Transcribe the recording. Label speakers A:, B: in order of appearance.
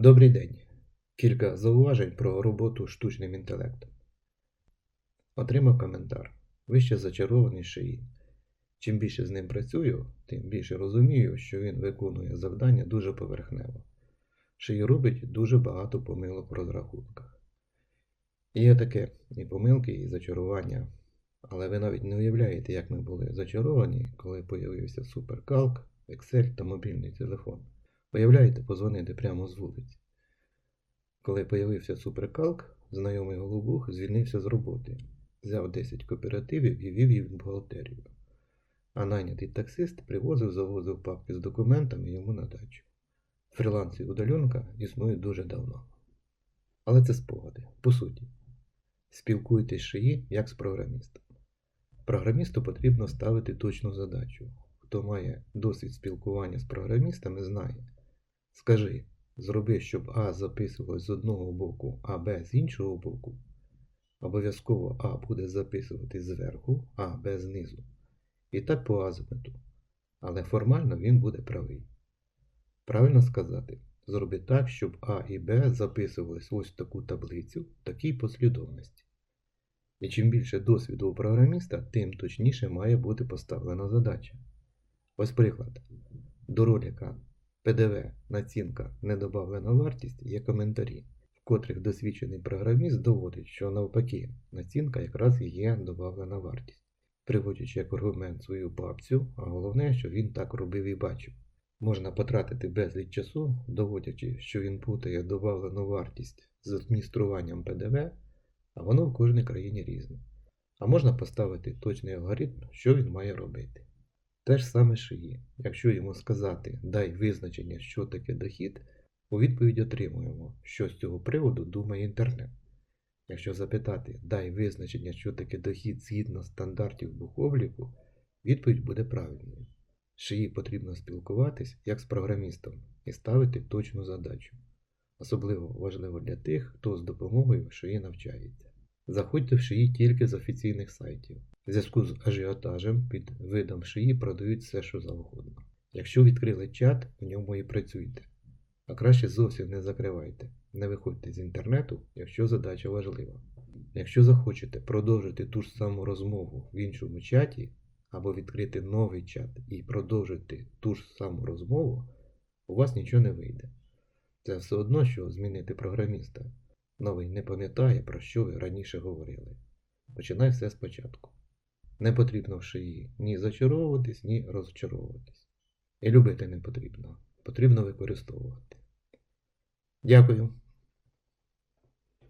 A: Добрий день. Кілька зауважень про роботу штучним інтелектом. Отримав коментар. Ви ще зачарований шиї. Чим більше з ним працюю, тим більше розумію, що він виконує завдання дуже поверхнево. Шиї робить дуже багато помилок в розрахунках. Є таке і помилки, і зачарування. Але ви навіть не уявляєте, як ми були зачаровані, коли появився суперкалк, Excel та мобільний телефон. Уявляєте, позвонити прямо з вулиці. Коли появився суперкалк, знайомий голубух звільнився з роботи, взяв 10 кооперативів і вів їх в бухгалтерію. А найнятий таксист привозив, завозив папки з документами йому на дачу. Фріланс і удаленка існують дуже давно. Але це спогади, по суті. Спілкуйтесь шиї, як з програмістом. Програмісту потрібно ставити точну задачу. Хто має досвід спілкування з програмістами, знає. Скажи, зроби, щоб А записувалось з одного боку, а Б з іншого боку. Обов'язково А буде записувати зверху, а Б знизу. І так по азимуту. Але формально він буде правий. Правильно сказати, зроби так, щоб А і Б записувались ось в таку таблицю в такій послідовності. І чим більше досвіду у програміста, тим точніше має бути поставлена задача. Ось приклад. До ролика ПДВ, націнка, недобавлена вартість є коментарі, в котрих досвідчений програміст доводить, що навпаки, націнка якраз є добавлена вартість, приводячи як аргумент свою бабцю, а головне, що він так робив і бачив. Можна потратити безліч часу, доводячи, що він путає добавлену вартість з адмініструванням ПДВ, а воно в кожній країні різне. А можна поставити точний алгоритм, що він має робити. Те ж саме шиї. Якщо йому сказати дай визначення, що таке дохід, у відповідь отримуємо, що з цього приводу думає інтернет. Якщо запитати дай визначення, що таке дохід згідно стандартів бухобліку, відповідь буде правильною. Шиї потрібно спілкуватись як з програмістом і ставити точну задачу. Особливо важливо для тих, хто з допомогою шиї навчається. Заходьте в шиї тільки з офіційних сайтів. В зв'язку з ажіотажем під видом шиї продають все, що завгодно. Якщо відкрили чат, в ньому і працюйте. А краще зовсім не закривайте. Не виходьте з інтернету, якщо задача важлива. Якщо захочете продовжити ту ж саму розмову в іншому чаті, або відкрити новий чат і продовжити ту ж саму розмову, у вас нічого не вийде. Це все одно, що змінити програміста. Новий не пам'ятає, про що ви раніше говорили. Починай все спочатку. Не потрібно в шиї ні зачаровуватись, ні розчаровуватись. І любити не потрібно. Потрібно використовувати. Дякую.